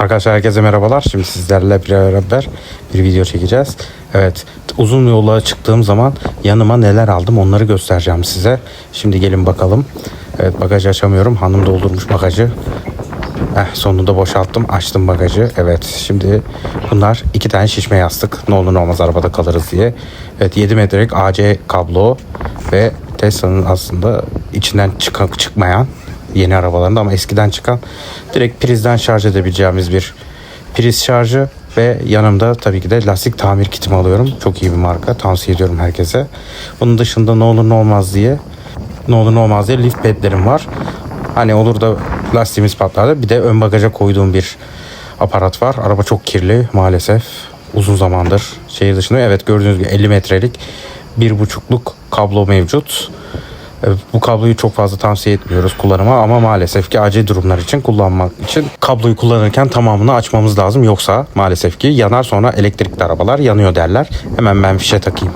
Arkadaşlar herkese merhabalar. Şimdi sizlerle beraber bir video çekeceğiz. Evet uzun yola çıktığım zaman yanıma neler aldım onları göstereceğim size. Şimdi gelin bakalım. Evet bagajı açamıyorum. Hanım doldurmuş bagajı. Eh, sonunda boşalttım. Açtım bagajı. Evet şimdi bunlar iki tane şişme yastık. Ne olur ne olmaz arabada kalırız diye. Evet 7 metrelik AC kablo ve Tesla'nın aslında içinden çıkan, çıkmayan yeni arabalarında ama eskiden çıkan direkt prizden şarj edebileceğimiz bir priz şarjı ve yanımda tabii ki de lastik tamir kitimi alıyorum. Çok iyi bir marka. Tavsiye ediyorum herkese. Bunun dışında ne olur ne olmaz diye ne olur ne olmaz diye lift pedlerim var. Hani olur da lastiğimiz patlar bir de ön bagaja koyduğum bir aparat var. Araba çok kirli maalesef. Uzun zamandır şehir dışında. Evet gördüğünüz gibi 50 metrelik bir buçukluk kablo mevcut. Bu kabloyu çok fazla tavsiye etmiyoruz kullanıma ama maalesef ki acil durumlar için kullanmak için kabloyu kullanırken tamamını açmamız lazım. Yoksa maalesef ki yanar sonra elektrikli arabalar yanıyor derler. Hemen ben fişe takayım.